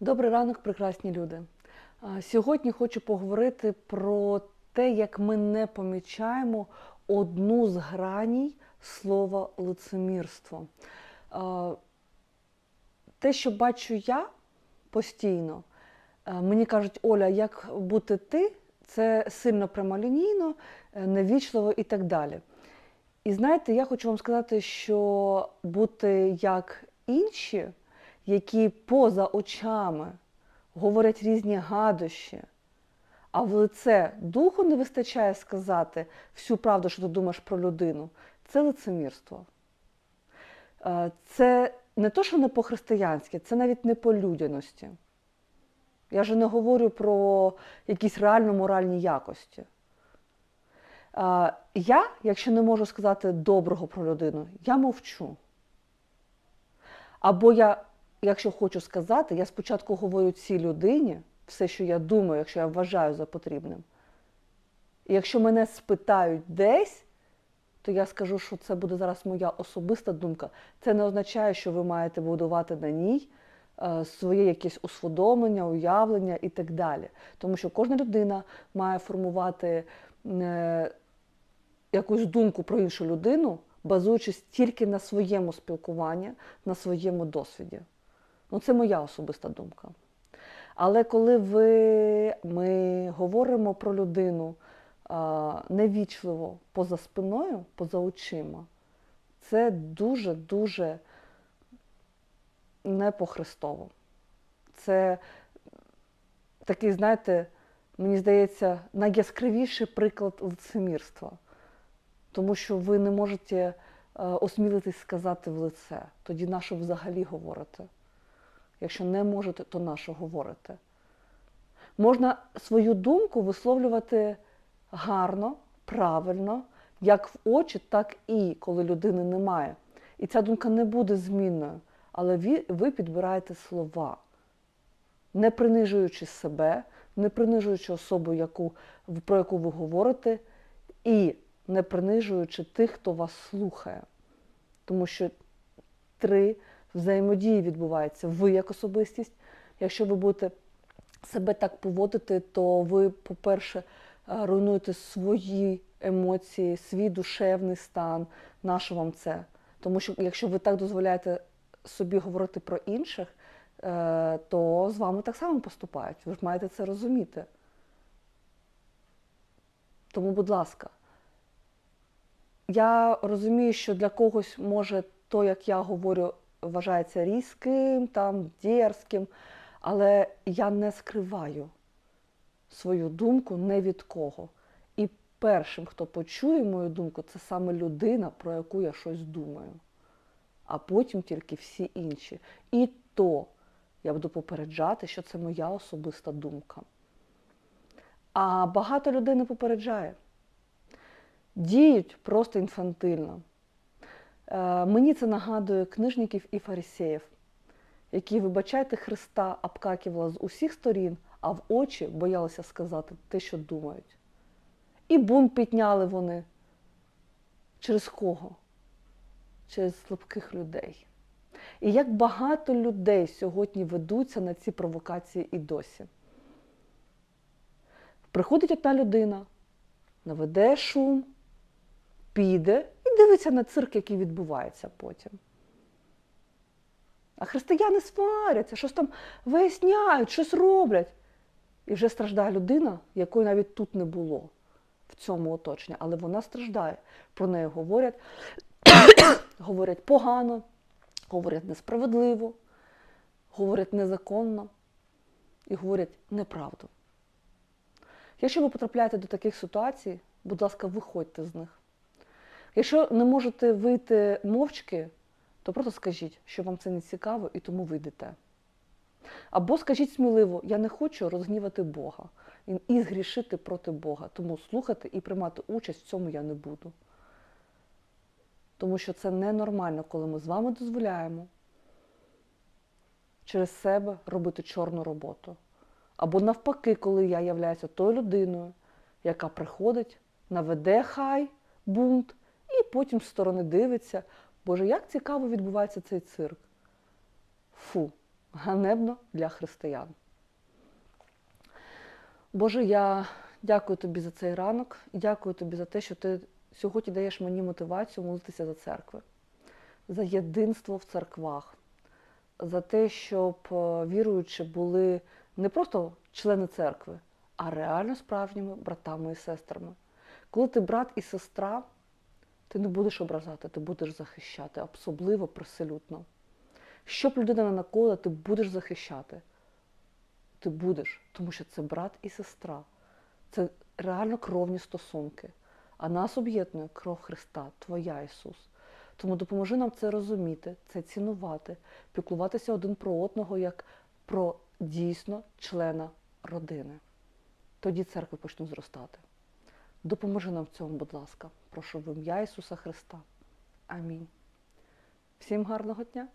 Добрий ранок, прекрасні люди. Сьогодні хочу поговорити про те, як ми не помічаємо одну з граній слова лицемірство. Те, що бачу я постійно, мені кажуть, Оля, як бути ти, це сильно прямолінійно, е, невічливо і так далі. І знаєте, я хочу вам сказати, що бути як інші, які поза очами говорять різні гадощі, а в лице духу не вистачає сказати всю правду, що ти думаєш про людину, це лицемірство. Е, Це не то, що не по-християнськи, це навіть не по людяності. Я вже не говорю про якісь реально моральні якості. Е, Я, якщо не можу сказати доброго про людину, я мовчу. Або я, якщо хочу сказати, я спочатку говорю цій людині все, що я думаю, якщо я вважаю за потрібним. І якщо мене спитають десь, то я скажу, що це буде зараз моя особиста думка. Це не означає, що ви маєте будувати на ній е, своє якесь усвідомлення, уявлення і так далі. Тому що кожна людина має формувати е, якусь думку про іншу людину, базуючись тільки на своєму спілкуванні, на своєму досвіді. Ну, це моя особиста думка. Але коли ви, ми говоримо про людину а, невічливо поза спиною, поза очима, це дуже-дуже не по-христово. Це такий, знаєте, мені здається, найяскравіший приклад лицемірства. Тому що ви не можете е, осмілитись сказати в лице. Тоді на що взагалі говорите? Якщо не можете, то на що говорите? Можна свою думку висловлювати гарно, правильно, як в очі, так і коли людини немає. І ця думка не буде змінною, але ви, ви підбираєте слова, не принижуючи себе, не принижуючи особу, яку, про яку ви говорите, і не принижуючи тих, хто вас слухає. Тому що три взаємодії відбуваються. Ви як особистість. Якщо ви будете себе так поводити, то ви, по-перше, е, руйнуєте свої емоції, свій душевний стан. Нащо вам це? Тому що якщо ви так дозволяєте собі говорити про інших, е, то з вами так само поступають. Ви ж маєте це розуміти. Тому, будь ласка, я розумію, що для когось може то, як я говорю, вважається різким, там, дерзким, але я не скриваю свою думку не від кого. І першим, хто почує мою думку, це саме людина, про яку я щось думаю. А потім тільки всі інші. І то я буду попереджати, що це моя особиста думка. А багато людей не попереджає. Діють просто інфантильно. Е, Мені це нагадує книжників і фарисеїв, які, вибачайте, Христа обкакували з усіх сторін, а в очі боялися сказати те, що думають. І бунт підняли вони. Через кого? Через слабких людей. І як багато людей сьогодні ведуться на ці провокації і досі. Приходить одна людина, наведе шум, піде дивиться на цирк, який відбувається потім. А християни сваряться, щось там виясняють, щось роблять. І вже страждає людина, якої навіть тут не було в цьому оточенні, але вона страждає. Про неї говорять, говорять погано, говорять несправедливо, говорять незаконно і говорять неправду. Якщо ви потрапляєте до таких ситуацій, будь ласка, виходьте з них. Якщо не можете вийти мовчки, то просто скажіть, що вам це не цікаво і тому вийдете. Або скажіть сміливо, я не хочу розгнівати Бога і- згрішити проти Бога, тому слухати і приймати участь в цьому я не буду. Тому що це ненормально, коли ми з вами дозволяємо через себе робити чорну роботу. Або навпаки, коли я являюся тою людиною, яка приходить, наведе хай бунт, потім з сторони дивиться, Боже, як цікаво відбувається цей цирк. Фу, ганебно для християн. Боже, я дякую тобі за цей ранок і дякую тобі за те, що ти сьогодні даєш мені мотивацію молитися за церкви, за єдинство в церквах, за те, щоб е, віруючі були не просто члени церкви, а реально справжніми братами і сестрами. Коли ти брат і сестра, ти не будеш ображати, ти будеш захищати, особливо приселютно. Щоб людина не накола, ти будеш захищати. Ти будеш, тому що це брат і сестра. Це реально кровні стосунки. А нас об'єднує кров Христа, Твоя Ісус. Тому допоможи нам це розуміти, це цінувати, піклуватися один про одного як про дійсно члена родини. Тоді церкви почнуть зростати. Допоможи нам в цьому, будь ласка. Прошу в ім'я Ісуса Христа. Амінь. Всім гарного дня!